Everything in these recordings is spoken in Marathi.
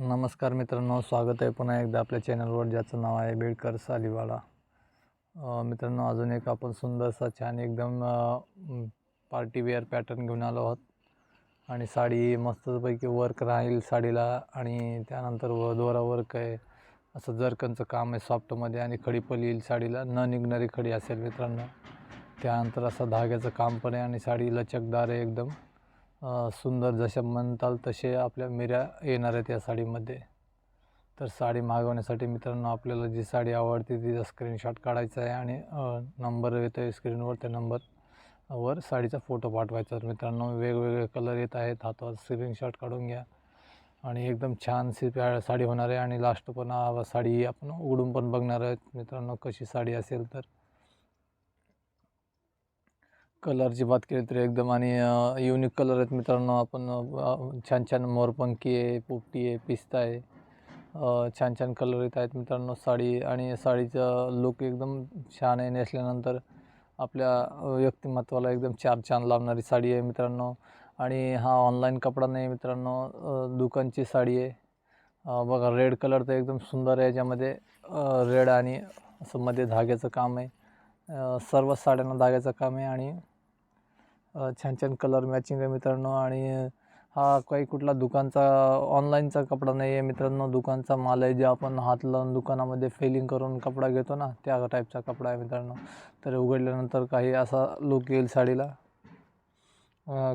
नमस्कार मित्रांनो स्वागत आहे पुन्हा एकदा आपल्या चॅनलवर ज्याचं नाव आहे बेडकर सालीवाडा मित्रांनो अजून एक आपण सुंदरसा छान एकदम पार्टी वेअर पॅटर्न घेऊन आलो आहोत. आणि साडी मस्तपैकी वर्क राहील साडीला आणि त्यानंतर व दोरा वर्क आहे. असं जरकनचं काम आहे सॉफ्टमध्ये आणि खडी पण येईल साडीला. न निघणारी खडी असेल मित्रांनो. त्यानंतर असं धाग्याचं काम पण आहे आणि साडी लचकदार आहे एकदम. सुंदर जशा म्हणताल तसे आपल्या मिऱ्या येणार आहेत या साडीमध्ये. तर साडी मागवण्यासाठी मित्रांनो आपल्याला जी साडी आवडते तिचा स्क्रीनशॉट काढायचा आहे आणि नंबर येतो आहे स्क्रीनवर त्या नंबर वर साडीचा फोटो पाठवायचा. तर मित्रांनो वेगवेगळे कलर येत आहेत. हातावर स्क्रीनशॉट काढून घ्या. आणि एकदम छानशी प्या साडी होणार आहे. आणि लास्ट पण साडी आपण उघडून पण बघणार आहेत. मित्रांनो कशी साडी असेल तर. कलरची बात केली तर एकदम आणि युनिक कलर आहेत मित्रांनो. आपण छान छान मोरपंखी आहे पोपटी आहे पिस्ता आहे. छान छान कलर येत आहेत मित्रांनो साडी आणि साडीचं लुक एकदम छान आहे. नेसल्यानंतर आपल्या व्यक्तिमत्वाला एकदम चार छान लावणारी साडी आहे मित्रांनो. आणि हा ऑनलाईन कपडा नाही मित्रांनो दुकानची साडी आहे. बघा रेड कलर तर एकदम सुंदर आहे. याच्यामध्ये रेड आणि असं मध्ये धाग्याचं काम आहे. सर्व साड्यांना धाग्याचं काम आहे आणि छान छान कलर मॅचिंग आहे मित्रांनो आणि हा काही कुठला दुकानचा ऑनलाईनचा कपडा नाही आहे मित्रांनो. दुकानचा माल आहे जे आपण हात लावून दुकानामध्ये फेलिंग करून कपडा घेतो ना त्या टाईपचा कपडा आहे मित्रांनो. तर उघडल्यानंतर काही असा लुक येईल साडीला.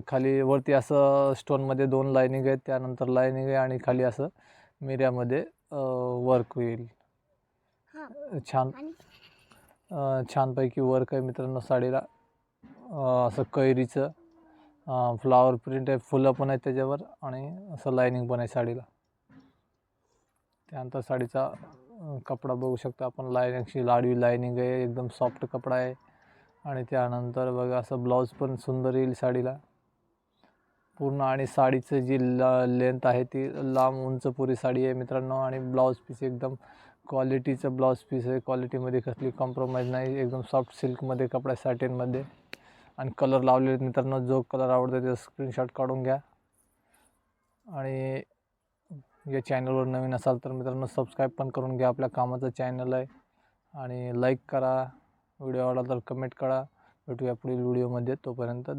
खाली वरती असं स्टोनमध्ये दोन लाईनिंग आहेत त्यानंतर लाईनिंग आहे आणि खाली असं मिऱ्यामध्ये वर्क होईल छान. छानपैकी वर्क आहे मित्रांनो साडीला. असं कैरीचं फ्लावर प्रिंट आहे फुलं पण आहेत त्याच्यावर आणि असं लायनिंग पण आहे साडीला. त्यानंतर साडीचा कपडा बघू शकता आपण. लायनिंगची लाडवी लायनिंग आहे एकदम सॉफ्ट कपडा आहे. आणि त्यानंतर बघा असं ब्लाऊज पण सुंदर येईल साडीला. पूर्ण आणि साडीचं जी ल लेंथ आहे ती लांब उंच पुरी साडी आहे मित्रांनो. आणि ब्लाऊज पीस एकदम क्वालिटीचं ब्लाऊज पीस आहे. क्वालिटीमध्ये कसली कॉम्प्रोमाइज नाही. एकदम सॉफ्ट सिल्कमध्ये कपडा सॅटिनमध्ये आणि कलर लावलेले आहेत मित्रांनो. जो कलर आवडतो त्याचा स्क्रीनशॉट काढून घ्या. आणि या चॅनलवर नवीन असाल तर मित्रांनो सबस्क्राईब पण करून घ्या. आपल्या कामाचं चॅनल आहे. आणि लाईक करा. व्हिडिओ आवडला तर कमेंट करा. भेटूया पुढील व्हिडिओमध्ये तोपर्यंत